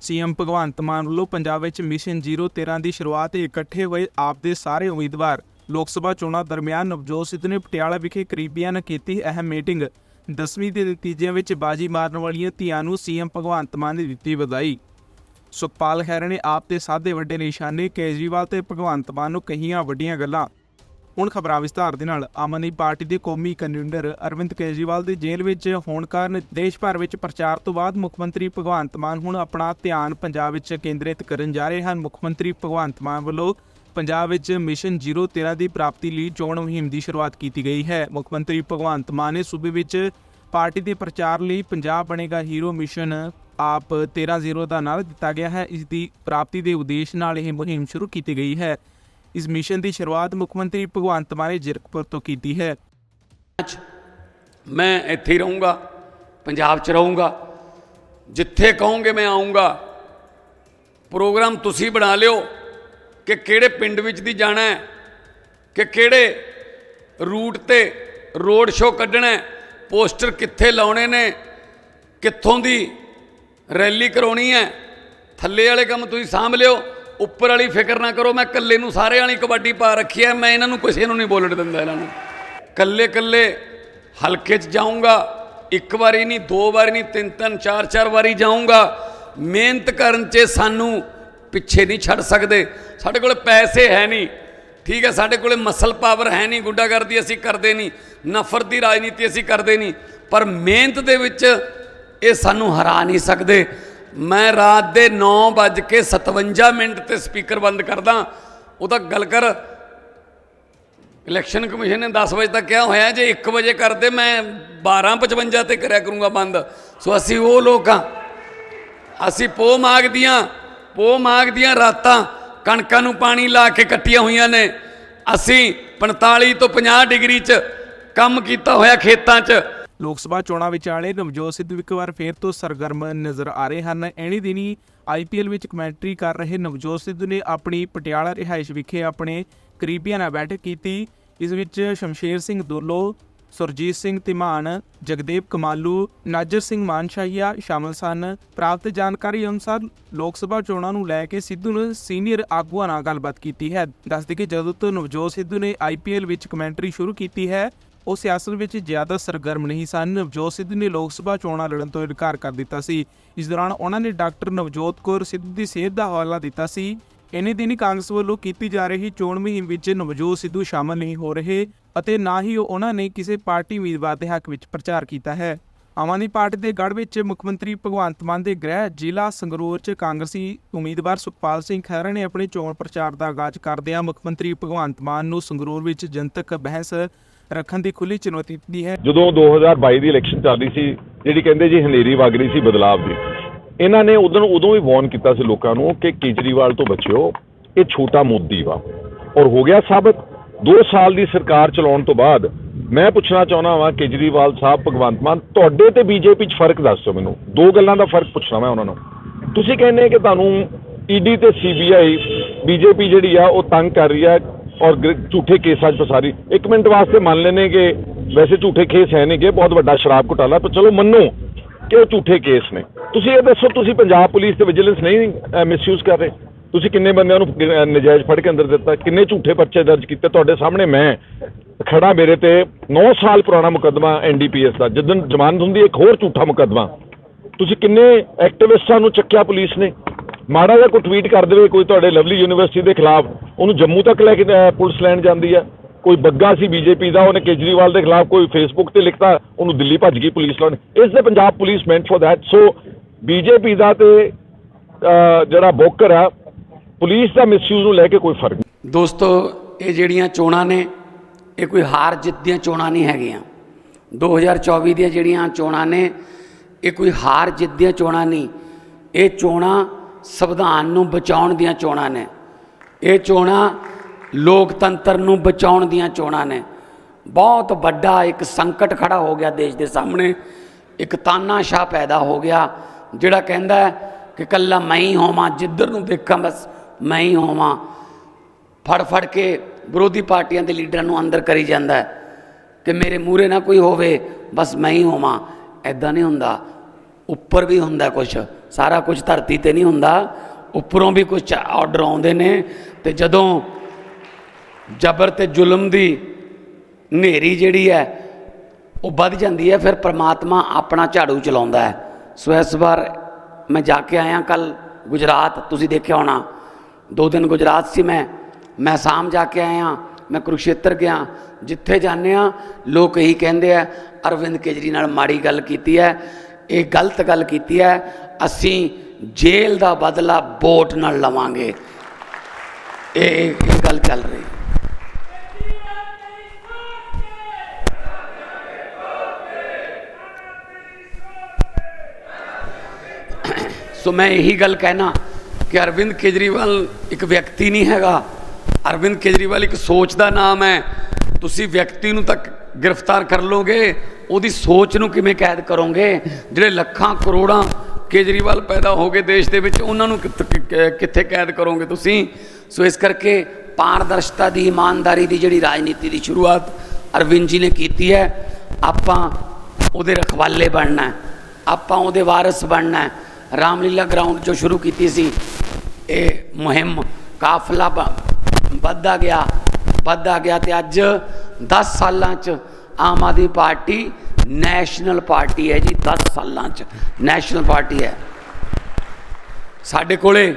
CM Bhagwant Mann ਵੱਲੋਂ ਪੰਜਾਬ ਵਿੱਚ mission 013 ਦੀ ਸ਼ੁਰੂਆਤ ਇਕੱਠੇ ਹੋਏ ਆਪ ਦੇ ਸਾਰੇ ਉਮੀਦਵਾਰ ਲੋਕ ਸਭਾ ਚੋਣਾਂ ਦਰਮਿਆਨ ਨਵਜੋਤ ਸਿੱਧੂ ਨੇ ਪਟਿਆਲਾ ਵਿਖੇ ਕਰੀਬੀਆਂ ਨਾਲ ਕੀਤੀ ਅਹਿਮ ਮੀਟਿੰਗ। ਦਸਵੀਂ ਦੇ ਨਤੀਜਿਆਂ ਵਿੱਚ ਬਾਜੀ ਮਾਰਨ ਵਾਲੀਆਂ ਧੀਆਂ ਨੂੰ ਸੀਐਮ ਭਗਵੰਤ ਮਾਨ ਨੇ ਦਿੱਤੀ ਵਧਾਈ। ਸੁਖਪਾਲ ਖਹਿਰਾ ਨੇ ਆਪ ਤੇ ਸਾਦੇ ਵੱਡੇ ਨਿਸ਼ਾਨੇ, ਕੇਜਰੀਵਾਲ ਤੇ ਭਗਵੰਤ ਮਾਨ ਨੂੰ ਕਹੀਆਂ ਵੱਡੀਆਂ ਗੱਲਾਂ। ਹੁਣ ਖਬਰਾਂ ਵਿਸਤਾਰ ਦੇ ਨਾਲ ਆਮ ਆਦਮੀ ਪਾਰਟੀ ਦੇ ਕੌਮੀ ਕਨਵੀਨਰ ਅਰਵਿੰਦ ਕੇਜਰੀਵਾਲ ਦੇ ਜੇਲ੍ਹ ਵਿੱਚ ਹੋਣ ਕਾਰਨ ਦੇਸ਼ ਭਰ ਵਿੱਚ ਪ੍ਰਚਾਰ ਤੋਂ ਬਾਅਦ ਮੁੱਖ ਮੰਤਰੀ ਭਗਵੰਤ ਮਾਨ ਹੁਣ ਆਪਣਾ ਧਿਆਨ ਪੰਜਾਬ ਵਿੱਚ ਕੇਂਦਰਿਤ ਕਰਨ ਜਾ ਰਹੇ ਹਨ। ਮੁੱਖ ਮੰਤਰੀ ਭਗਵੰਤ ਮਾਨ ਵੱਲੋਂ ਪੰਜਾਬ ਵਿੱਚ ਮਿਸ਼ਨ 013 ਦੀ ਪ੍ਰਾਪਤੀ ਲਈ ਚੋਣ ਮੁਹਿੰਮ ਦੀ ਸ਼ੁਰੂਆਤ ਕੀਤੀ ਗਈ ਹੈ। ਮੁੱਖ ਮੰਤਰੀ ਭਗਵੰਤ ਮਾਨ ਨੇ ਸੂਬੇ ਵਿੱਚ ਪਾਰਟੀ ਦੇ ਪ੍ਰਚਾਰ ਲਈ ਪੰਜਾਬ ਬਣੇਗਾ ਹੀਰੋ ਮਿਸ਼ਨ ਆਪ 13-0 ਦਾ ਨਾਮ ਦਿੱਤਾ ਗਿਆ ਹੈ। ਇਸ ਦੀ ਪ੍ਰਾਪਤੀ ਦੇ ਉਦੇਸ਼ ਨਾਲ ਇਹ ਮੁਹਿੰਮ ਸ਼ੁਰੂ ਕੀਤੀ ਗਈ ਹੈ। ਇਸ ਮਿਸ਼ਨ ਦੀ ਸ਼ੁਰੂਆਤ ਮੁੱਖ ਮੰਤਰੀ ਭਗਵੰਤ ਮਾਨ ਨੇ ਜਿਰਕਪੁਰ ਤੋਂ ਕੀਤੀ ਹੈ। ਅੱਜ ਮੈਂ ਇੱਥੇ ਹੀ ਰਹੂੰਗਾ, ਪੰਜਾਬ 'ਚ ਰਹੂੰਗਾ। ਜਿੱਥੇ ਕਹੋਗੇ ਮੈਂ ਆਉਂਗਾ ਪ੍ਰੋਗਰਾਮ ਤੁਸੀਂ ਬਣਾ ਲਿਓ ਕਿ ਕਿਹੜੇ ਪਿੰਡ ਵਿੱਚ ਦੀ ਜਾਣਾ ਹੈ, ਕਿ ਕਿਹੜੇ ਰੂਟ ਤੇ ਰੋਡ ਸ਼ੋਅ ਕੱਢਣਾ ਹੈ, ਪੋਸਟਰ ਕਿੱਥੇ ਲਾਉਣੇ ਨੇ, ਕਿੱਥੋਂ ਦੀ ਰੈਲੀ ਕਰਾਉਣੀ ਹੈ, ਥੱਲੇ ਵਾਲੇ ਕੰਮ ਤੁਸੀਂ ਸਾਂਭ ਲਿਓ। ਉੱਪਰ ਵਾਲੀ ਫਿਕਰ ਨਾ ਕਰੋ, ਮੈਂ ਇਕੱਲੇ ਨੂੰ ਸਾਰੇ ਵਾਲੀ ਕਬੱਡੀ ਪਾ ਰੱਖੀ ਹੈ, ਮੈਂ ਇਹਨਾਂ ਨੂੰ ਕਿਸੇ ਨੂੰ ਨਹੀਂ ਬੋਲਣ ਦਿੰਦਾ ਇਹਨਾਂ ਨੂੰ। ਕੱਲੇ ਕੱਲੇ ਹਲਕੇ 'ਚ ਜਾਊਂਗਾ, ਇੱਕ ਵਾਰੀ ਨਹੀਂ, ਦੋ ਵਾਰੀ ਨਹੀਂ, ਤਿੰਨ ਤਿੰਨ, ਚਾਰ ਚਾਰ ਵਾਰੀ ਜਾਊਂਗਾ। ਮਿਹਨਤ ਕਰਨ 'ਚ ਸਾਨੂੰ ਪਿੱਛੇ ਨਹੀਂ ਛੱਡ ਸਕਦੇ। ਸਾਡੇ ਕੋਲ ਪੈਸੇ ਹੈ ਨਹੀਂ। ਠੀਕ ਹੈ, ਸਾਡੇ ਕੋਲੇ ਮਸਲ ਪਾਵਰ ਹੈ ਨਹੀਂ, ਗੁੰਡਾਗਰਦੀ ਅਸੀਂ ਕਰਦੇ ਨਹੀਂ, ਨਫ਼ਰਤ ਦੀ ਰਾਜਨੀਤੀ ਅਸੀਂ ਕਰਦੇ ਨਹੀਂ। ਪਰ ਮਿਹਨਤ ਦੇ ਵਿੱਚ ਇਹ ਸਾਨੂੰ ਹਰਾ ਨਹੀਂ ਸਕਦੇ। ਮੈਂ ਰਾਤ ਦੇ 9:57 ਮਿੰਟ ਤੇ ਸਪੀਕਰ ਬੰਦ ਕਰਦਾ। ਉਹ ਤਾਂ ਗੱਲ ਕਰ। ਇਲੈਕਸ਼ਨ ਕਮਿਸ਼ਨ ਨੇ 10 ਵਜੇ ਤੱਕ ਕਿਹਾ ਹੋਇਆ, ਜੇ 1 ਵਜੇ ਕਰਦੇ ਮੈਂ 12:55 ਤੇ ਕਰਿਆ ਕਰੂੰਗਾ ਬੰਦ। ਸੋ ਅਸੀਂ ਉਹ ਲੋਕ ਹਾਂ ਅਸੀਂ ਪੋ ਮਾਗ ਦੀਆਂ, ਪੋ ਮਾਗ ਦੀਆਂ ਰਾਤਾਂ ਕਣਕਾਂ ਨੂੰ ਪਾਣੀ ਲਾ ਕੇ ਕੱਟੀਆਂ ਹੋਈਆਂ ਨੇ। ਅਸੀਂ 45 ਤੋਂ 50 ਡਿਗਰੀ 'ਚ ਕੰਮ ਕੀਤਾ ਹੋਇਆ ਖੇਤਾਂ 'ਚ। ਲੋਕ ਸਭਾ ਚੋਣਾਂ ਵਿਚਾਲੇ ਨਵਜੋਤ ਸਿੱਧੂ ਇੱਕ ਵਾਰ ਫੇਰ ਤੋਂ ਸਰਗਰਮ ਨਜ਼ਰ ਆ ਰਹੇ ਹਨ। ਐਣੀ ਦਿਨੀ ਆਈਪੀਐਲ ਵਿੱਚ ਕਮੈਂਟਰੀ ਕਰ ਰਹੇ ਨਵਜੋਤ ਸਿੱਧੂ ਨੇ ਆਪਣੀ ਪਟਿਆਲਾ ਰਿਹਾਇਸ਼ ਵਿਖੇ ਆਪਣੇ ਕਰੀਬੀਆਂ ਨਾਲ ਬੈਠਕ ਕੀਤੀ। ਇਸ ਵਿੱਚ ਸ਼ਮਸ਼ੇਰ ਸਿੰਘ ਦੁੱਲੋ, ਸੁਰਜੀਤ ਸਿੰਘ ਧੀਮਾਨ, ਜਗਦੇਵ ਕਮਾਲੂ, ਨਾਜਰ ਸਿੰਘ ਮਾਨਸ਼ਾਹੀਆ ਸ਼ਾਮਲ ਸਨ। ਪ੍ਰਾਪਤ ਜਾਣਕਾਰੀ ਅਨੁਸਾਰ ਲੋਕ ਸਭਾ ਚੋਣਾਂ ਨੂੰ ਲੈ ਕੇ ਸਿੱਧੂ ਨੇ ਸੀਨੀਅਰ ਆਗੂਆਂ ਨਾਲ ਗੱਲਬਾਤ ਕੀਤੀ ਹੈ। ਦੱਸਦੇ ਕਿ ਜਦੋਂ ਤੋਂ ਨਵਜੋਤ ਸਿੱਧੂ ਨੇ ਆਈਪੀਐਲ ਵਿੱਚ ਕਮੈਂਟਰੀ ਸ਼ੁਰੂ ਕੀਤੀ ਹੈ ਉਹ ਸਿਆਸਤ ਵਿੱਚ ਜ਼ਿਆਦਾ ਸਰਗਰਮ ਨਹੀਂ ਸਨ। ਨਵਜੋਤ ਸਿੱਧੂ ਨੇ ਲੋਕ ਸਭਾ ਚੋਣਾਂ ਲੜਨ ਤੋਂ ਇਨਕਾਰ ਕਰ ਦਿੱਤਾ ਸੀ। ਇਸ ਦੌਰਾਨ ਉਹਨਾਂ ਨੇ ਡਾਕਟਰ ਨਵਜੋਤ ਕੌਰ ਸਿੱਧੂ ਦੀ ਸਿਹਤ ਦਾ ਹਵਾਲਾ ਦਿੱਤਾ ਸੀ। ਇਨੀ ਦਿਨੀ ਕਾਂਗਰਸ ਵੱਲੋਂ ਕੀਤੀ ਜਾ ਰਹੀ ਚੋਣ ਮੁਹਿੰਮ ਵਿੱਚ ਨਵਜੋਤ ਸਿੱਧੂ ਸ਼ਾਮਲ ਨਹੀਂ ਹੋ ਰਹੇ ਅਤੇ ਨਾ ਹੀ ਉਹਨਾਂ ਨੇ ਕਿਸੇ ਪਾਰਟੀ ਉਮੀਦਵਾਰ ਦੇ ਹੱਕ ਵਿੱਚ ਪ੍ਰਚਾਰ ਕੀਤਾ ਹੈ। ਆਮ ਆਦਮੀ ਪਾਰਟੀ ਦੇ ਗੜ੍ਹ ਵਿੱਚ ਮੁੱਖ ਮੰਤਰੀ ਭਗਵੰਤ ਮਾਨ ਦੇ ਗ੍ਰਹਿ ਜ਼ਿਲ੍ਹਾ ਸੰਗਰੂਰ 'ਚ ਕਾਂਗਰਸੀ ਉਮੀਦਵਾਰ ਸੁਖਪਾਲ ਸਿੰਘ ਖਹਿਰਾ ਨੇ ਆਪਣੇ ਚੋਣ ਪ੍ਰਚਾਰ ਦਾ ਆਗਾਜ਼ ਕਰਦਿਆਂ ਮੁੱਖ ਮੰਤਰੀ ਭਗਵੰਤ ਮਾਨ ਨੂੰ ਸੰਗਰੂਰ ਵਿੱਚ ਜਨਤਕ ਬਹਿਸ ਰੱਖਣ ਦੀ ਖੁੱਲੀ ਚੁਣੌਤੀ ਦਿੱਤੀ ਹੈ। ਜਦੋਂ 2022 ਦੀ ਇਲੈਕਸ਼ਨ ਚੱਲ ਰਹੀ ਸੀ, ਜਿਹੜੀ ਕਹਿੰਦੇ ਜੀ ਹਨੇਰੀ ਵਗ ਰਹੀ ਸੀ ਬਦਲਾਵ ਦੀ, ਇਹਨਾਂ ਨੇ ਉਦੋਂ ਉਦੋਂ ਵੀ ਵਾਰਨ ਕੀਤਾ ਸੀ ਲੋਕਾਂ ਨੂੰ ਕਿ ਕੇਜਰੀਵਾਲ ਤੋਂ ਬਚਿਓ, ਇਹ ਛੋਟਾ ਮੋਦੀ ਵਾ। ਔਰ ਹੋ ਗਿਆ ਸਾਬਤ 2 ਸਾਲ ਦੀ ਸਰਕਾਰ ਚਲਾਉਣ ਤੋਂ ਬਾਅਦ ਮੈਂ ਪੁੱਛਣਾ ਚਾਹੁੰਦਾ ਵਾਂ, ਕੇਜਰੀਵਾਲ ਸਾਹਿਬ, ਭਗਵੰਤ ਮਾਨ, ਤੁਹਾਡੇ ਤੇ ਬੀਜੇਪੀ 'ਚ ਫ਼ਰਕ ਦੱਸੋ ਮੈਨੂੰ। ਦੋ ਗੱਲਾਂ ਦਾ ਫ਼ਰਕ ਪੁੱਛਣਾ ਮੈਂ ਉਹਨਾਂ ਨੂੰ। ਤੁਸੀਂ ਕਹਿੰਦੇ ਕਿ ਤੁਹਾਨੂੰ ਈਡੀ ਤੇ ਸੀਬੀਆਈ ਬੀਜੇਪੀ ਜਿਹੜੀ ਆ, ਉਹ ਤੰਗ ਕਰ ਰਹੀ ਆ। ਔਰ ਝੂਠੇ ਕੇਸਾਂ 'ਚ ਫਸਾ ਇੱਕ ਮਿੰਟ ਵਾਸਤੇ ਮੰਨ ਲੈਨੇ ਕਿ ਵੈਸੇ ਝੂਠੇ ਕੇਸ ਹੈ ਨਹੀਂ ਕਿ ਬਹੁਤ ਵੱਡਾ ਸ਼ਰਾਬ ਘੁਟਾਲਾ ਪਰ ਚਲੋ ਮੰਨੋ ਕਿ ਉਹ ਝੂਠੇ ਕੇਸ ਨੇ। ਤੁਸੀਂ ਇਹ ਦੱਸੋ ਤੁਸੀਂ ਪੰਜਾਬ ਪੁਲਿਸ ਤੇ ਵਿਜੀਲੈਂਸ ਨਹੀਂ ਮਿਸਯੂਜ਼ ਕਰ ਰਹੇ। ਤੁਸੀਂ ਕਿੰਨੇ ਬੰਦਿਆਂ ਨੂੰ ਅਹ, ਨਜਾਇਜ਼ ਫੜ ਕੇ ਅੰਦਰ ਦਿੱਤਾ? ਕਿੰਨੇ ਝੂਠੇ ਪਰਚੇ ਦਰਜ ਕੀਤੇ? ਤੁਹਾਡੇ ਸਾਹਮਣੇ ਮੈਂ ਖੜਾ ਮੇਰੇ ਤੇ 9 ਸਾਲ ਪੁਰਾਣਾ ਮੁਕੱਦਮਾ ਐਨਡੀਪੀਐਸ ਦਾ। ਜਦੋਂ ਜ਼ਮਾਨਤ ਹੁੰਦੀ ਇੱਕ ਹੋਰ ਝੂਠਾ ਮੁਕੱਦਮਾ। ਤੁਸੀਂ ਕਿੰਨੇ ਐਕਟਿਵਿਸਟਾਂ ਨੂੰ ਚੱਕਿਆ ਪੁਲਿਸ ਨੇ? ਮਾੜਾ ਜਿਹਾ ਕੋਈ ਟਵੀਟ ਕਰ ਦੇਵੇ ਕੋਈ ਤੁਹਾਡੇ ਲਵਲੀ ਯੂਨੀਵਰਸਿਟੀ ਦੇ ਖਿਲਾਫ। ਉਹਨੂੰ ਜੰਮੂ ਤੱਕ ਲੈ ਕੇ ਪੁਲਿਸ ਲੈਣ ਜਾਂਦੀ ਹੈ ਕੋਈ ਬੱਗਾ ਸੀ ਬੀਜੇਪੀ ਦਾ, ਉਹਨੇ ਕੇਜਰੀਵਾਲ ਦੇ ਖਿਲਾਫ ਕੋਈ ਫੇਸਬੁੱਕ ਤੇ ਲਿਖਤਾ, ਉਹਨੂੰ ਦਿੱਲੀ ਭੱਜ ਗਈ ਪੁਲਿਸ ਲੈਣ ਇਸ ਦੇ Punjab police meant for that so BJP ਦਾ ਤੇ ਜਿਹੜਾ ਬੋਕਰ ਆ, ਪੁਲਿਸ ਦਾ ਮਿਸਯੂਜ਼ ਨੂੰ ਲੈ ਕੇ ਕੋਈ ਫ਼ਰਕ ਨਹੀਂ। ਦੋਸਤੋ, ਇਹ ਜਿਹੜੀਆਂ ਚੋਣਾਂ ਨੇ, ਇਹ ਕੋਈ ਹਾਰ ਜਿੱਤ ਦੀਆਂ ਚੋਣਾਂ ਨਹੀਂ ਹੈਗੀਆਂ। 2024 ਦੀਆਂ ਜਿਹੜੀਆਂ ਚੋਣਾਂ ਨੇ, ਇਹ ਕੋਈ ਹਾਰ ਜਿੱਤ ਦੀਆਂ ਚੋਣਾਂ ਨਹੀਂ। ਇਹ ਚੋਣਾਂ ਸੰਵਿਧਾਨ ਨੂੰ ਬਚਾਉਣ ਦੀਆਂ ਚੋਣਾਂ ਨੇ। ਇਹ ਚੋਣਾਂ ਲੋਕਤੰਤਰ ਨੂੰ ਬਚਾਉਣ ਦੀਆਂ ਚੋਣਾਂ ਨੇ। ਬਹੁਤ ਵੱਡਾ ਇੱਕ ਸੰਕਟ ਖੜਾ ਹੋ ਗਿਆ ਦੇਸ਼ ਦੇ ਸਾਹਮਣੇ। ਇੱਕ ਤਾਨਾਸ਼ਾਹ ਪੈਦਾ ਹੋ ਗਿਆ, ਜਿਹੜਾ ਕਹਿੰਦਾ ਕਿ ਕੱਲਾ ਮੈਂ ਹੀ ਹੋਵਾਂ, ਜਿੱਧਰ ਨੂੰ ਦੇਖਾਂ ਬਸ ਮੈਂ ਹੀ ਹੋਵਾਂ। ਫੜ ਫੜ ਕੇ ਵਿਰੋਧੀ ਪਾਰਟੀਆਂ ਦੇ ਲੀਡਰਾਂ ਨੂੰ ਅੰਦਰ ਕਰੀ ਜਾਂਦਾ ਕਿ ਮੇਰੇ ਮੂਹਰੇ ਨਾ ਕੋਈ ਹੋਵੇ, ਬਸ ਮੈਂ ਹੀ ਹੋਵਾਂ। ਐਦਾਂ ਨਹੀਂ ਹੁੰਦਾ। ਉੱਪਰ ਵੀ ਹੁੰਦਾ ਕੁਝ ਸਾਰਾ ਕੁਝ ਧਰਤੀ ਤੇ ਨਹੀਂ ਹੁੰਦਾ। ਉੱਪਰੋਂ ਵੀ ਕੁਝ ਆਰਡਰ ਆਉਂਦੇ ਨੇ। ਤੇ ਜਦੋਂ ਜ਼ਬਰ ਤੇ ਜ਼ੁਲਮ ਦੀ ਹਨੇਰੀ ਜਿਹੜੀ ਹੈ, ਉਹ ਵੱਧ ਜਾਂਦੀ ਹੈ, ਫਿਰ ਪ੍ਰਮਾਤਮਾ ਆਪਣਾ ਝਾੜੂ ਚਲਾਉਂਦਾ ਹੈ। ਸੋ ਇਸ ਵਾਰ ਮੈਂ ਜਾ ਕੇ ਆਇਆ ਕੱਲ ਗੁਜਰਾਤ, ਤੁਸੀਂ ਦੇਖਿਆ ਹੋਣਾ, ਦੋ ਦਿਨ ਗੁਜਰਾਤ ਸੀ ਮੈਂ। ਮੈਂ ਸ਼ਾਮ ਜਾ ਕੇ ਆਇਆ, ਮੈਂ ਕੁਰੂਕਸ਼ੇਤਰ ਗਿਆ, ਜਿੱਥੇ ਜਾਂਦੇ ਆ ਲੋਕ ਇਹੀ ਕਹਿੰਦੇ ਆ, ਅਰਵਿੰਦ ਕੇਜਰੀ ਨਾਲ ਮਾੜੀ ਗੱਲ ਕੀਤੀ ਹੈ, ਇਹ ਗਲਤ ਗੱਲ ਕੀਤੀ ਹੈ, ਅਸੀਂ ਜੇਲ੍ਹ ਦਾ ਬਦਲਾ ਵੋਟ ਨਾਲ ਲਵਾਂਗੇ। ਇਹ ਇਹ ਗੱਲ ਚੱਲ ਰਹੀ। ਸੋ ਮੈਂ ਇਹੀ ਗੱਲ ਕਹਿਣਾ ਕਿ ਅਰਵਿੰਦ ਕੇਜਰੀਵਾਲ ਇੱਕ ਵਿਅਕਤੀ ਨਹੀਂ ਹੈਗਾ। ਅਰਵਿੰਦ ਕੇਜਰੀਵਾਲ ਇੱਕ ਸੋਚ ਦਾ ਨਾਮ ਹੈ। ਤੁਸੀਂ ਵਿਅਕਤੀ ਨੂੰ ਤੱਕ ਗ੍ਰਿਫਤਾਰ ਕਰ ਲੋਗੇ ਉਹਦੀ ਸੋਚ ਨੂੰ ਕਿਵੇਂ ਕੈਦ ਕਰੋਗੇ? ਜਿਹੜੇ ਲੱਖਾਂ ਕਰੋੜਾਂ ਕੇਜਰੀਵਾਲ ਪੈਦਾ ਹੋ ਗਏ ਦੇਸ਼ ਦੇ ਵਿੱਚ, ਉਹਨਾਂ ਨੂੰ ਕਿੱਥ- ਕਿੱਥੇ ਕੈਦ ਕਰੋਗੇ ਤੁਸੀਂ? ਸੋ ਇਸ ਕਰਕੇ ਪਾਰਦਰਸ਼ਤਾ ਦੀ, ਇਮਾਨਦਾਰੀ ਦੀ ਜਿਹੜੀ ਰਾਜਨੀਤੀ ਦੀ ਸ਼ੁਰੂਆਤ ਅਰਵਿੰਦ ਜੀ ਨੇ ਕੀਤੀ ਹੈ, ਆਪਾਂ ਉਹਦੇ ਰਖਵਾਲੇ ਬਣਨਾ ਹੈ, ਆਪਾਂ ਉਹਦੇ ਵਾਰਿਸ ਬਣਨਾ ਹੈ। ਰਾਮਲੀਲਾ ਗਰਾਊਂਡ ਜੋ ਸ਼ੁਰੂ ਕੀਤੀ ਸੀ, ਇਹ ਮੁਹਿੰਮ ਕਾਫਲਾ ਬ- ਵੱਧਦਾ ਗਿਆ ਵੱਧਦਾ ਗਿਆ ਤੇ ਅੱਜ 10 ਸਾਲਾਂ ਚ Aam Aadmi party national party ਹੈ ਜੀ 10 ਸਾਲਾਂ ਚ ਨੈਸ਼ਨਲ ਪਾਰਟੀ ਹੈ। ਸਾਡੇ ਕੋਲੇ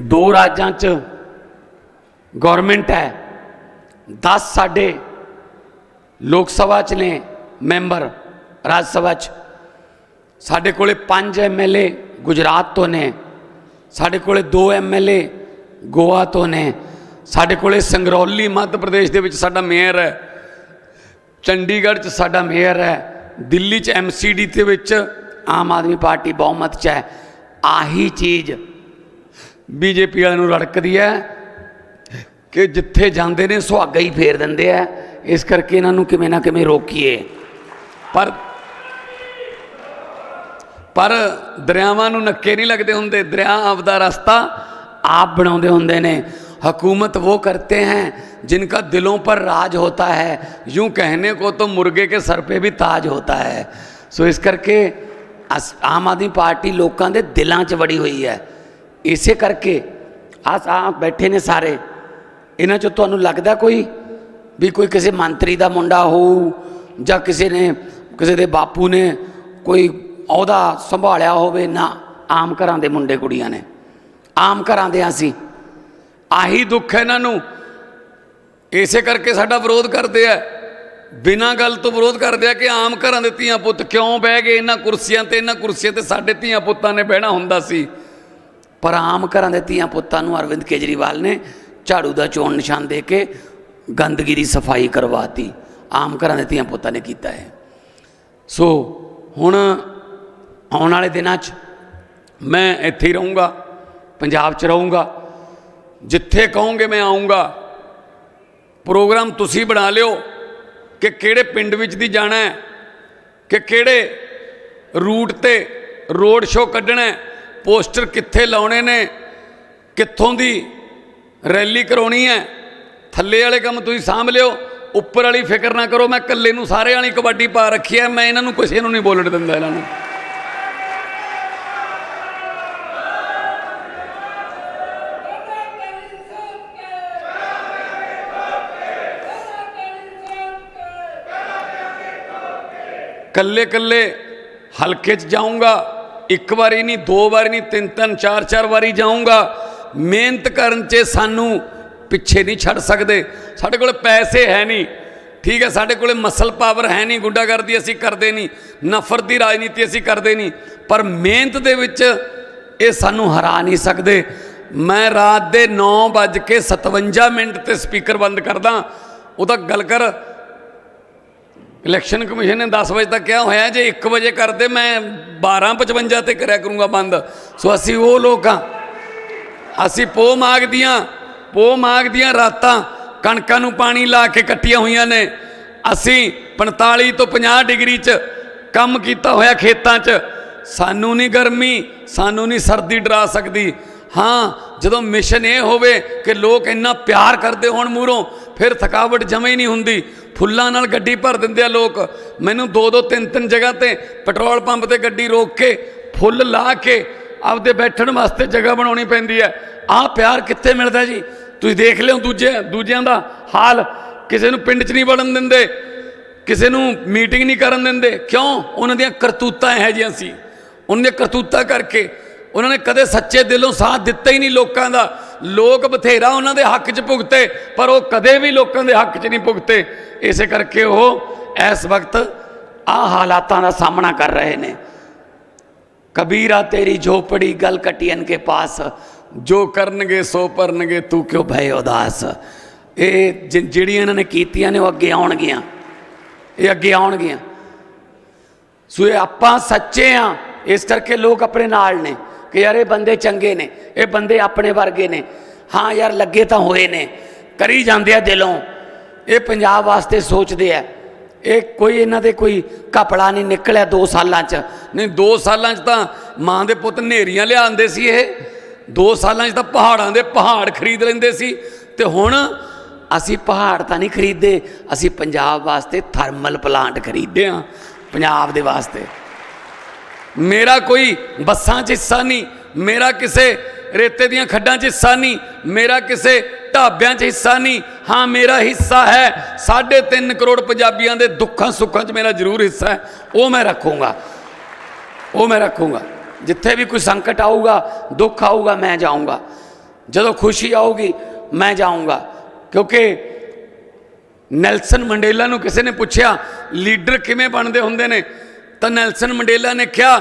ਦੋ ਰਾਜਾਂ ਚ ਗਵਰਨਮੈਂਟ ਹੈ। 10 ਸਾਡੇ ਲੋਕ ਸਭਾ ਚ ਨੇ ਮੈਂਬਰ, ਰਾਜ ਸਭਾ ਚ। ਸਾਡੇ ਕੋਲੇ 5 ਐਮਐਲਏ ਗੁਜਰਾਤ ਤੋਂ ਨੇ। ਸਾਡੇ ਕੋਲੇ 2 ਐਮਐਲਏ ਗੋਆ ਤੋਂ ਨੇ। ਸਾਡੇ ਕੋਲੇ ਸੰਗਰੌਲੀ ਮੱਧ ਪ੍ਰਦੇਸ਼ ਦੇ ਵਿੱਚ ਸਾਡਾ ਮੇਅਰ ਹੈ। ਚੰਡੀਗੜ੍ਹ 'ਚ ਸਾਡਾ ਮੇਅਰ ਹੈ। ਦਿੱਲੀ 'ਚ ਐਮਸੀਡੀ ਦੇ ਵਿੱਚ ਆਮ ਆਦਮੀ ਪਾਰਟੀ ਬਹੁਮਤ 'ਚ ਹੈ। ਆਹੀ ਚੀਜ਼ ਬੀਜੇਪੀ ਵਾਲਿਆਂ ਨੂੰ ਰੜਕਦੀ ਹੈ। ਕਿ ਜਿੱਥੇ ਜਾਂਦੇ ਨੇ ਸੁਹਾਗਾ ਹੀ ਫੇਰ ਦਿੰਦੇ ਆ ਇਸ ਕਰਕੇ ਇਹਨਾਂ ਨੂੰ ਕਿਵੇਂ ਨਾ ਕਿਵੇਂ ਰੋਕੀਏ ਪਰ ਪਰ ਦਰਿਆਵਾਂ ਨੂੰ ਨੱਕੇ ਨਹੀਂ ਲੱਗਦੇ ਹੁੰਦੇ ਦਰਿਆ ਆਪਦਾ ਰਸਤਾ ਆਪ ਬਣਾਉਂਦੇ ਹੁੰਦੇ ਨੇ ਹਕੂਮਤ ਉਹ करते हैं जिनका दिलों पर राज होता है यूं कहने को तो मुर्गे के सर पे भी ताज होता है ਸੋ ਇਸ ਕਰਕੇ ਅਸ- ਆਮ ਆਦਮੀ ਪਾਰਟੀ ਲੋਕਾਂ ਦੇ ਦਿਲਾਂ 'ਚ ਵੜੀ ਹੋਈ ਹੈ ਇਸੇ ਕਰਕੇ ਆ ਆ ਬੈਠੇ ਨੇ ਸਾਰੇ ਇਹਨਾਂ 'ਚੋਂ ਤੁਹਾਨੂੰ ਲੱਗਦਾ ਕੋਈ ਵੀ ਕੋਈ ਕਿਸੇ ਮੰਤਰੀ ਦਾ ਮੁੰਡਾ ਹੋਊ ਜਾਂ ਕਿਸੇ ਨੇ, ਕਿਸੇ ਦੇ ਬਾਪੂ ਨੇ ਕੋਈ ਅਹੁਦਾ ਸੰਭਾਲਿਆ ਹੋਵੇ? ਨਾ, ਆਮ ਘਰਾਂ ਦੇ ਮੁੰਡੇ ਕੁੜੀਆਂ ਨੇ। ਆਮ ਘਰਾਂ ਦੇ ਅਸੀਂ। ਆਹੀ ਦੁੱਖ ਹੈ ਇਹਨਾਂ ਨੂੰ। ਇਸੇ ਕਰਕੇ ਸਾਡਾ ਵਿਰੋਧ ਕਰਦੇ ਆ। ਬਿਨਾਂ ਗੱਲ ਤੋਂ ਵਿਰੋਧ ਕਰਦੇ ਆ ਕਿ ਆਮ ਘਰਾਂ ਦੇ ਧੀਆਂ ਪੁੱਤ ਕਿਉਂ ਬਹਿ ਗਏ? ਇਹਨਾਂ ਕੁਰਸੀਆਂ ਤੇ, ਇਹਨਾਂ ਕੁਰਸੀਆਂ ਤੇ ਸਾਡੇ ਧੀਆਂ ਪੁੱਤਾਂ ਨੇ ਬਹਿਣਾ ਹੁੰਦਾ ਸੀ। ਪਰ ਆਮ ਘਰਾਂ ਦੇ ਧੀਆਂ ਪੁੱਤਾਂ ਨੂੰ ਅਰਵਿੰਦ ਕੇਜਰੀਵਾਲ ਨੇ ਝਾੜੂ ਦਾ ਚੋਣ ਨਿਸ਼ਾਨ ਦੇ ਕੇ ਗੰਦਗੀ ਦੀ ਸਫ਼ਾਈ ਕਰਵਾਤੀ। ਆਮ ਘਰਾਂ ਦੇ ਧੀਆਂ ਪੁੱਤਾਂ ਨੇ ਕੀਤਾ ਹੈ ਸੋ ਹੁਣ ਆਉਣ ਵਾਲੇ ਦਿਨਾਂ 'ਚ ਮੈਂ ਇੱਥੇ ਹੀ ਰਹੂੰਗਾ, ਪੰਜਾਬ 'ਚ ਰਹੂੰਗਾ। ਜਿੱਥੇ ਕਹੋਗੇ ਮੈਂ ਆਉਂਗਾ ਪ੍ਰੋਗਰਾਮ ਤੁਸੀਂ ਬਣਾ ਲਿਓ ਕਿ ਕਿਹੜੇ ਪਿੰਡ ਵਿੱਚ ਦੀ ਜਾਣਾ ਹੈ, ਕਿ ਕਿਹੜੇ ਰੂਟ ਤੇ ਰੋਡ ਸ਼ੋਅ ਕੱਢਣਾ ਹੈ, ਪੋਸਟਰ ਕਿੱਥੇ ਲਾਉਣੇ ਨੇ, ਕਿੱਥੋਂ ਦੀ ਰੈਲੀ ਕਰਾਉਣੀ ਹੈ। ਥੱਲੇ ਵਾਲੇ ਕੰਮ ਤੁਸੀਂ ਸਾਂਭ ਲਿਓ। ਉੱਪਰ ਵਾਲੀ ਫਿਕਰ ਨਾ ਕਰੋ। ਮੈਂ ਇਕੱਲੇ ਨੂੰ ਸਾਰੇ ਵਾਲੀ ਕਬੱਡੀ ਪਾ ਰੱਖੀ ਹੈ। ਮੈਂ ਇਹਨਾਂ ਨੂੰ ਕਿਸੇ ਨੂੰ ਨਹੀਂ ਬੋਲਣ ਦਿੰਦਾ ਇਹਨਾਂ ਨੂੰ। ਕੱਲੇ ਕੱਲੇ ਹਲਕੇ 'ਚ ਜਾਊਂਗਾ। ਇੱਕ ਵਾਰੀ ਨਹੀਂ, ਦੋ ਵਾਰੀ ਨਹੀਂ ਤਿੰਨ ਤਿੰਨ ਚਾਰ ਚਾਰ ਵਾਰੀ ਜਾਊਂਗਾ। ਮਿਹਨਤ ਕਰਨ 'ਚ ਸਾਨੂੰ ਪਿੱਛੇ ਨਹੀਂ ਛੱਡ ਸਕਦੇ। ਸਾਡੇ ਕੋਲ ਪੈਸੇ ਹੈ ਨਹੀਂ। ਠੀਕ ਹੈ, ਸਾਡੇ ਕੋਲੇ ਮਸਲ ਪਾਵਰ ਹੈ ਨਹੀਂ, ਗੁੰਡਾਗਰਦੀ ਅਸੀਂ ਕਰਦੇ ਨਹੀਂ, ਨਫ਼ਰਤ ਦੀ ਰਾਜਨੀਤੀ ਅਸੀਂ ਕਰਦੇ ਨਹੀਂ। ਪਰ ਮਿਹਨਤ ਦੇ ਵਿੱਚ ਇਹ ਸਾਨੂੰ ਹਰਾ ਨਹੀਂ ਸਕਦੇ। ਮੈਂ ਰਾਤ ਦੇ 9:57 ਮਿੰਟ ਤੇ ਸਪੀਕਰ ਬੰਦ ਕਰਦਾ। ਉਹ ਤਾਂ ਗੱਲ ਕਰ, ਇਲੈਕਸ਼ਨ ਕਮਿਸ਼ਨ ਨੇ 10 ਵਜੇ ਤੱਕ ਕਿਹਾ ਹੋਇਆ, ਜੇ 1 ਵਜੇ ਕਰਦੇ ਮੈਂ 12:55 ਤੇ ਕਰਿਆ ਕਰੂੰਗਾ ਬੰਦ। ਸੋ ਅਸੀਂ ਉਹ ਲੋਕ ਹਾਂ। ਅਸੀਂ ਪੋ ਮਾਗ ਦੀਆਂ ਪੋ ਮਾਗ ਦੀਆਂ ਰਾਤਾਂ ਕਣਕਾਂ ਨੂੰ ਪਾਣੀ ਲਾ ਕੇ ਕੱਟੀਆਂ ਹੋਈਆਂ ਨੇ। ਅਸੀਂ 45 ਤੋਂ 50 ਡਿਗਰੀ 'ਚ ਕੰਮ ਕੀਤਾ ਹੋਇਆ ਖੇਤਾਂ 'ਚ। ਸਾਨੂੰ ਨਹੀਂ ਗਰਮੀ, ਸਾਨੂੰ ਨਹੀਂ ਸਰਦੀ ਡਰਾ ਸਕਦੀ। ਹਾਂ, ਜਦੋਂ ਮਿਸ਼ਨ ਇਹ ਹੋਵੇ ਕਿ ਲੋਕ ਇੰਨਾ ਪਿਆਰ ਕਰਦੇ ਹੋਣ ਮੂਹਰੋਂ, ਫਿਰ ਥਕਾਵਟ ਜਮੇ ਹੀ ਨਹੀਂ ਹੁੰਦੀ। ਫੁੱਲਾਂ ਨਾਲ ਗੱਡੀ ਭਰ ਦਿੰਦੇ ਆ ਲੋਕ। ਮੈਨੂੰ ਦੋ ਦੋ ਤਿੰਨ ਤਿੰਨ ਜਗ੍ਹਾ ਤੇ ਪੈਟਰੋਲ ਪੰਪ ਤੇ ਗੱਡੀ ਰੋਕ ਕੇ, ਫੁੱਲ ਲਾ ਕੇ ਆਪਦੇ ਬੈਠਣ ਵਾਸਤੇ ਜਗ੍ਹਾ ਬਣਾਉਣੀ ਪੈਂਦੀ ਹੈ। ਆਹ ਪਿਆਰ ਕਿੱਥੇ ਮਿਲਦਾ ਜੀ? ਤੁਸੀਂ ਦੇਖ ਲਿਓ ਦੂਜੇ ਦੂਜਿਆਂ ਦਾ ਹਾਲ। ਕਿਸੇ ਨੂੰ ਪਿੰਡ 'ਚ ਨਹੀਂ ਵੜਨ ਦਿੰਦੇ। ਕਿਸੇ ਨੂੰ ਮੀਟਿੰਗ ਨਹੀਂ ਕਰਨ ਦਿੰਦੇ। ਕਿਉਂ? ਉਹਨਾਂ ਦੀਆਂ ਕਰਤੂਤਾਂ ਇਹੋ ਜਿਹੀਆਂ ਸੀ। ਉਹਨਾਂ ਦੀਆਂ ਕਰਤੂਤਾਂ ਕਰਕੇ ਉਹਨਾਂ ਨੇ ਕਦੇ ਸੱਚੇ ਦਿਲੋਂ ਸਾਥ ਦਿੱਤਾ ਹੀ ਨਹੀਂ ਲੋਕਾਂ ਦਾ। ਲੋਕ ਬਥੇਰਾ ਉਹਨਾਂ ਦੇ ਹੱਕ 'ਚ ਭੁਗਤੇ, ਪਰ ਉਹ ਕਦੇ ਵੀ ਲੋਕਾਂ ਦੇ ਹੱਕ 'ਚ ਨਹੀਂ ਭੁਗਤੇ। ਇਸੇ ਕਰਕੇ ਉਹ ਇਸ ਵਕਤ ਆ ਹਾਲਾਤਾਂ ਦਾ ਸਾਹਮਣਾ ਕਰ ਰਹੇ ਨੇ। ਕਬੀਰਾ, ਤੇਰੀ ਝੋਪੜੀ ਗਲ ਕਟਿयन ਕੇ ਪਾਸ। ਜੋ ਕਰਨਗੇ, ਸੋ ਪਰਨਗੇ ਤੂੰ ਕਿਉਂ ਭੈ ਉਦਾਸ? ਇਹ ਜਿਹੜੀਆਂ ਇਹਨਾਂ ਨੇ ਕੀਤੀਆਂ ਨੇ, ਉਹ ਅੱਗੇ ਆਉਣਗੀਆਂ। ਇਹ ਅੱਗੇ ਆਉਣਗੀਆਂ। ਸੋ ਇਹ ਆਪਾਂ ਸੱਚੇ ਆ। ਇਸ ਕਰਕੇ ਲੋਕ ਆਪਣੇ ਨਾਲ ਨੇ ਕਿ ਯਾਰ ਇਹ ਬੰਦੇ ਚੰਗੇ ਨੇ, ਇਹ ਬੰਦੇ ਆਪਣੇ ਵਰਗੇ ਨੇ। ਹਾਂ ਯਾਰ, ਲੱਗੇ ਤਾਂ ਹੋਏ ਨੇ। ਕਰੀ ਜਾਂਦੇ ਆ ਦਿਲੋਂ। ਇਹ ਪੰਜਾਬ ਵਾਸਤੇ ਸੋਚਦੇ ਆ। ਇਹ ਕੋਈ ਇਹਨਾਂ ਦੇ ਕੋਈ ਕਪੜਾ ਨਹੀਂ ਨਿਕਲਿਆ 2 ਸਾਲਾਂ 'ਚ। ਨਹੀਂ 2 ਸਾਲਾਂ 'ਚ ਤਾਂ ਮਾਂ ਦੇ ਪੁੱਤ ਨੇਰੀਆਂ ਲਿਆਉਂਦੇ ਸੀ ਇਹ। 2 ਸਾਲਾਂ 'ਚ ਤਾਂ ਪਹਾੜਾਂ ਦੇ ਪਹਾੜ ਖਰੀਦ ਲੈਂਦੇ ਸੀ। ਤੇ ਹੁਣ ਅਸੀਂ ਪਹਾੜ ਤਾਂ ਨਹੀਂ ਖਰੀਦਦੇ, ਅਸੀਂ ਪੰਜਾਬ ਵਾਸਤੇ ਥਰਮਲ ਪਲਾਂਟ ਖਰੀਦੇ ਆ ਪੰਜਾਬ ਦੇ ਵਾਸਤੇ। ਮੇਰਾ ਕੋਈ ਬੱਸਾਂ 'ਚ ਹਿੱਸਾ ਨਹੀਂ, ਮੇਰਾ ਕਿਸੇ ਰੇਤੇ ਦੀਆਂ ਖੱਡਾਂ 'ਚ ਹਿੱਸਾ ਨਹੀਂ, ਮੇਰਾ ਕਿਸੇ ਢਾਬਿਆਂ 'ਚ ਹਿੱਸਾ ਨਹੀਂ। ਹਾਂ, ਮੇਰਾ ਹਿੱਸਾ ਹੈ 3.5 ਕਰੋੜ ਪੰਜਾਬੀਆਂ ਦੇ ਦੁੱਖਾਂ ਸੁੱਖਾਂ 'ਚ ਮੇਰਾ ਜ਼ਰੂਰ ਹਿੱਸਾ ਹੈ, ਉਹ ਮੈਂ ਰੱਖੂੰਗਾ। ਉਹ ਮੈਂ ਰੱਖੂੰਗਾ। ਜਿੱਥੇ ਵੀ ਕੋਈ ਸੰਕਟ ਆਊਗਾ, ਦੁੱਖ ਆਊਗਾ, ਮੈਂ ਜਾਊਂਗਾ। ਜਦੋਂ ਖੁਸ਼ੀ ਆਊਗੀ, ਮੈਂ ਜਾਊਂਗਾ। ਕਿਉਂਕਿ ਨੈਲਸਨ ਮੰਡੇਲਾ ਨੂੰ ਕਿਸੇ ਨੇ ਪੁੱਛਿਆ, ਲੀਡਰ ਕਿਵੇਂ ਬਣਦੇ ਹੁੰਦੇ ਨੇ? ਤਾਂ ਨੈਲਸਨ ਮੰਡੇਲਾ ਨੇ ਕਿਹਾ,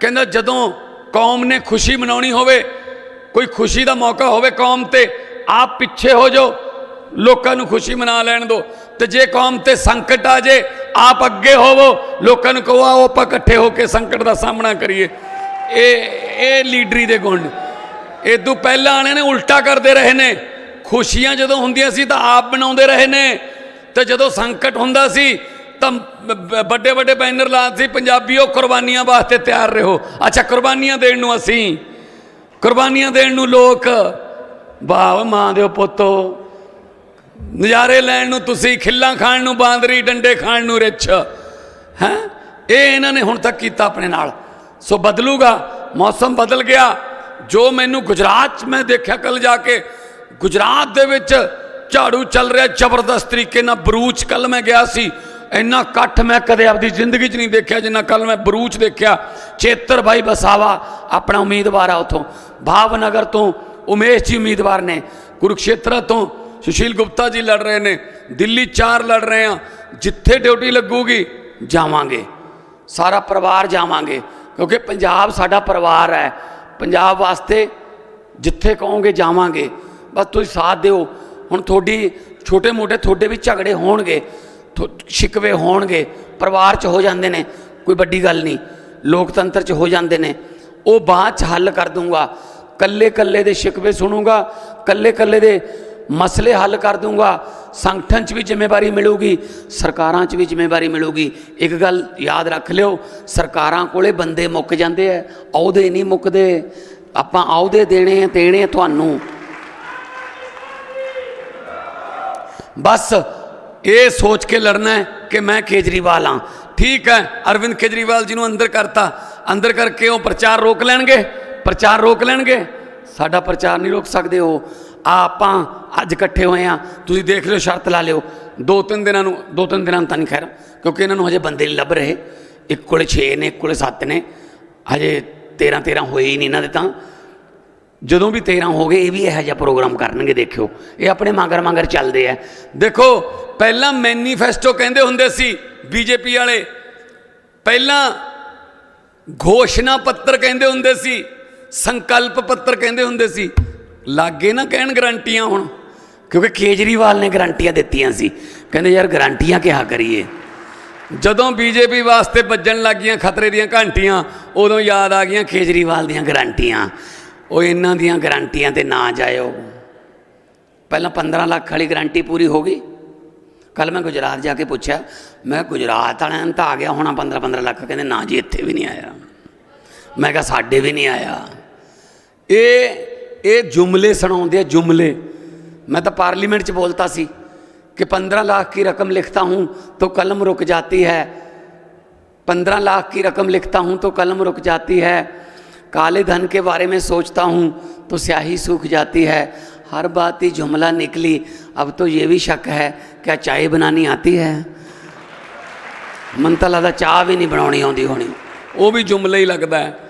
ਕਹਿੰਦਾ, ਜਦੋਂ ਕੌਮ ਨੇ ਖੁਸ਼ੀ ਮਨਾਉਣੀ ਹੋਵੇ, ਕੋਈ ਖੁਸ਼ੀ ਦਾ ਮੌਕਾ ਹੋਵੇ ਕੌਮ ਤੇ, ਆਪ ਪਿੱਛੇ ਹੋ ਜਾਓ। ਲੋਕਾਂ ਨੂੰ ਖੁਸ਼ੀ ਮਨਾ ਲੈਣ ਦਿਓ। ਤੇ ਜੇ ਕੌਮ ਤੇ ਸੰਕਟ ਆ ਜੇ, ਆਪ ਅੱਗੇ ਹੋਵੋ, ਲੋਕਾਂ ਨੂੰ ਕਹੋ, ਆਓ ਆਪਾਂ ਇਕੱਠੇ ਹੋ ਕੇ ਸੰਕਟ ਦਾ ਸਾਹਮਣਾ ਕਰੀਏ। ਇਹ ਇਹ ਲੀਡਰੀ ਦੇ ਗੁਣ। ਇਹ ਤੋਂ ਪਹਿਲਾਂ ਆਣੇ ਨੇ ਉਲਟਾ ਕਰਦੇ ਰਹੇ ਨੇ। ਖੁਸ਼ੀਆਂ ਜਦੋਂ ਹੁੰਦੀਆਂ ਸੀ ਤਾਂ ਆਪ ਬਣਾਉਂਦੇ ਰਹੇ ਨੇ। ਤੇ ਜਦੋਂ ਸੰਕਟ ਹੁੰਦਾ ਸੀ, ਤਾਂ ਵੱਡੇ ਵੱਡੇ ਬੈਨਰ ਲਾਉਂਦੇ ਸੀ, ਪੰਜਾਬੀਓ ਕੁਰਬਾਨੀਆਂ ਵਾਸਤੇ ਤਿਆਰ ਰਹੋ। ਅੱਛਾ, ਕੁਰਬਾਨੀਆਂ ਦੇਣ ਨੂੰ ਅਸੀਂ। ਕੁਰਬਾਨੀਆਂ ਦੇਣ ਨੂੰ ਲੋਕ ਵਾਹ ਮਾਂ ਦੇ ਪੁੱਤੋ ਨਜ਼ਾਰੇ ਲੈਣ ਨੂੰ ਤੁਸੀਂ, ਖਿੱਲਾਂ ਖਾਣ ਨੂੰ, ਬਾਂਦਰੀ ਡੰਡੇ ਖਾਣ ਨੂੰ ਰਿੱਛ। ਹੈ? ਇਹ ਇਹਨਾਂ ਨੇ ਹੁਣ ਤੱਕ ਕੀਤਾ ਆਪਣੇ ਨਾਲ। ਸੋ ਬਦਲੂਗਾ, ਮੌਸਮ ਬਦਲ ਗਿਆ। ਜੋ ਮੈਨੂੰ ਗੁਜਰਾਤ 'ਚ ਮੈਂ ਦੇਖਿਆ ਕੱਲ ਜਾ ਕੇ, ਗੁਜਰਾਤ ਦੇ ਵਿੱਚ ਝਾੜੂ ਚੱਲ ਰਿਹਾ, ਜ਼ਬਰਦਸਤ ਤਰੀਕੇ ਨਾਲ ਬਰੂਚ ਕੱਲ ਮੈਂ ਗਿਆ ਸੀ। ਇੰਨਾ ਇਕੱਠ ਮੈਂ ਕਦੇ ਆਪਦੀ ਜ਼ਿੰਦਗੀ 'ਚ ਨਹੀਂ ਦੇਖਿਆ ਜਿੰਨਾ ਕੱਲ ਮੈਂ ਬਰੂਚ ਦੇਖਿਆ। ਚੇਤਰ ਭਾਈ ਬਸਾਵਾ, ਆਪਣਾ ਉਮੀਦਵਾਰ ਆ ਉਥੋਂ। ਭਾਵਨਗਰ ਤੋਂ ਉਮੇਸ਼ ਜੀ ਉਮੀਦਵਾਰ ਨੇ, ਕੁਰੂਕਸ਼ੇਤਰ ਤੋਂ ਸੁਸ਼ੀਲ ਗੁਪਤਾ ਜੀ ਲੜ ਰਹੇ ਨੇ, ਦਿੱਲੀ 4 ਲੜ ਰਹੇ ਆ, ਜਿੱਥੇ ਡਿਊਟੀ ਲੱਗੂਗੀ ਜਾਵਾਂਗੇ, ਸਾਰਾ ਪਰਿਵਾਰ ਜਾਵਾਂਗੇ, ਕਿਉਂਕਿ ਪੰਜਾਬ ਸਾਡਾ ਪਰਿਵਾਰ ਹੈ, ਪੰਜਾਬ ਵਾਸਤੇ ਜਿੱਥੇ ਕਹੋਗੇ ਜਾਵਾਂਗੇ, ਬਸ ਤੁਸੀਂ ਸਾਥ ਦਿਓ, ਹੁਣ ਤੁਹਾਡੀ ਛੋਟੇ ਮੋਟੇ ਤੁਹਾਡੇ ਵੀ ਝਗੜੇ ਹੋਣਗੇ, ਥੋ- ਸ਼ਿਕਵੇ ਹੋਣਗੇ, ਪਰਿਵਾਰ 'ਚ ਹੋ ਜਾਂਦੇ ਨੇ, ਕੋਈ ਵੱਡੀ ਗੱਲ ਨਹੀਂ, ਲੋਕਤੰਤਰ 'ਚ ਹੋ ਜਾਂਦੇ ਨੇ, ਉਹ ਬਾਅਦ 'ਚ ਹੱਲ ਕਰ ਦੂੰਗਾ ਕੱਲੇ ਕੱਲੇ ਦੇ ਸ਼ਿਕਵੇ ਸੁਣੂਗਾ ਕੱਲੇ ਕੱਲੇ ਦੇ ਮਸਲੇ ਹੱਲ ਕਰ ਦੂੰਗਾ ਸੰਗਠਨ 'ਚ ਵੀ ਜ਼ਿੰਮੇਵਾਰੀ ਮਿਲੂਗੀ ਸਰਕਾਰਾਂ 'ਚ ਵੀ ਜ਼ਿੰਮੇਵਾਰੀ ਮਿਲੂਗੀ ਇੱਕ ਗੱਲ ਯਾਦ ਰੱਖ ਲਿਓ ਸਰਕਾਰਾਂ ਕੋਲੇ ਬੰਦੇ ਮੁੱਕ ਜਾਂਦੇ ਐ ਅਹੁਦੇ ਨਹੀਂ ਮੁੱਕਦੇ ਆਪਾਂ ਅਹੁਦੇ ਦੇਣੇ ਆ ਦੇਣੇ ਤੁਹਾਨੂੰ ਬਸ ਇਹ ਸੋਚ ਕੇ ਲੜਨਾ ਕਿ ਮੈਂ ਕੇਜਰੀਵਾਲ ਹਾਂ ਠੀਕ ਹੈ ਅਰਵਿੰਦ ਕੇਜਰੀਵਾਲ ਜੀ ਨੂੰ ਅੰਦਰ ਕਰਤਾ ਅੰਦਰ ਕਰਕੇ ਉਹ ਪ੍ਰਚਾਰ ਰੋਕ ਲੈਣਗੇ ਪ੍ਰਚਾਰ ਰੋਕ ਲੈਣਗੇ ਸਾਡਾ ਪ੍ਰਚਾਰ ਨਹੀਂ ਰੋਕ ਸਕਦੇ ਉਹ ਆਪਾਂ ਅੱਜ ਇਕੱਠੇ ਹੋਏ ਆ ਤੁਸੀਂ ਦੇਖ ਲਿਓ, ਸ਼ਰਤ ਲਾ ਲਿਓ। ਦੋ ਤਿੰਨ ਦਿਨਾਂ ਨੂੰ, ਦੋ ਤਿੰਨ ਦਿਨਾਂ ਨੂੰ ਤਾਂ ਨਹੀਂ ਖੈਰ, ਕਿਉਂਕਿ ਇਹਨਾਂ ਨੂੰ ਹਜੇ ਬੰਦੇ ਨਹੀਂ ਲੱਭ ਰਹੇ। ਇੱਕ ਕੋਲੇ 6 ਨੇ, ਇੱਕ ਕੋਲੇ 7 ਨੇ। ਹਜੇ 13 13 ਹੋਏ ਹੀ ਨਹੀਂ ਇਹਨਾਂ ਦੇ ਤਾਂ। ਜਦੋਂ ਵੀ 13 ਹੋ ਗਏ, ਇਹ ਵੀ ਇਹੋ ਜਿਹਾ ਪ੍ਰੋਗਰਾਮ ਕਰਨਗੇ, ਦੇਖਿਓ। ਇਹ ਆਪਣੇ ਮਗਰ ਮਗਰ ਚੱਲਦੇ ਆ। ਦੇਖੋ, ਪਹਿਲਾਂ ਮੈਨੀਫੈਸਟੋ ਕਹਿੰਦੇ ਹੁੰਦੇ ਸੀ, ਬੀਜੇਪੀ ਵਾਲੇ, ਪਹਿਲਾਂ ਘੋਸ਼ਣਾ ਪੱਤਰ ਕਹਿੰਦੇ ਹੁੰਦੇ ਸੀ, ਸੰਕਲਪ ਪੱਤਰ ਕਹਿੰਦੇ ਹੁੰਦੇ ਸੀ। ਲਾਗੇ ਨਾ ਕਹਿਣ ਗਰੰਟੀਆਂ ਹੁਣ, ਕਿਉਂਕਿ ਕੇਜਰੀਵਾਲ ਨੇ ਗਰੰਟੀਆਂ ਦਿੱਤੀਆਂ ਸੀ। ਕਹਿੰਦੇ ਯਾਰ ਗਰੰਟੀਆਂ ਕਿਹਾ ਕਰੀਏ? ਜਦੋਂ ਬੀਜੇਪੀ ਵਾਸਤੇ ਵੱਜਣ ਲੱਗੀਆਂ ਖਤਰੇ ਦੀਆਂ ਘੰਟੀਆਂ, ਉਦੋਂ ਯਾਦ ਆ ਗਈਆਂ ਕੇਜਰੀਵਾਲ ਦੀਆਂ ਗਰੰਟੀਆਂ। ਉਹ ਇਹਨਾਂ ਦੀਆਂ ਗਰੰਟੀਆਂ ਤੇ ਨਾ ਜਾਇਓ। ਪਹਿਲਾਂ 15 ਲੱਖ ਵਾਲੀ ਗਰੰਟੀ ਪੂਰੀ ਹੋ ਗਈ। ਕੱਲ ਮੈਂ ਗੁਜਰਾਤ ਜਾ ਕੇ ਪੁੱਛਿਆ, ਮੈਂ ਗੁਜਰਾਤ ਵਾਲਿਆਂ ਨੂੰ ਤਾਂ ਆ ਗਿਆ ਹੋਣਾ 15 15 ਲੱਖ, ਕਹਿੰਦੇ ਨਾ ਜੀ ਇੱਥੇ ਵੀ ਨਹੀਂ ਆਇਆ। ਮੈਂ ਕਿਹਾ ਸਾਡੇ ਵੀ ਨਹੀਂ ਆਇਆ। ਇਹ ਇਹ ਜੁਮਲੇ ਸੁਣਾਉਂਦੇ ਆ ਜੁਮਲੇ ਮੈਂ ਤਾਂ ਪਾਰਲੀਮੈਂਟ 'ਚ ਬੋਲਤਾ ਸੀ कि पंद्रह लाख की रकम लिखता हूँ तो कलम रुक जाती है पंद्रह लाख की रकम लिखता हूँ तो कलम रुक जाती है काले धन के बारे में सोचता हूँ तो स्याही सूख जाती है हर बात ही जुमला निकली अब तो ये भी शक है क्या चाय बनानी आती है मन ਤਾਂ ਲੱਗਦਾ ਚਾਹ ਵੀ ਨਹੀਂ ਬਣਾਉਣੀ ਆਉਂਦੀ ਹੋਣੀ ਉਹ ਵੀ ਜੁਮਲਾ ਹੀ ਲੱਗਦਾ ਹੈ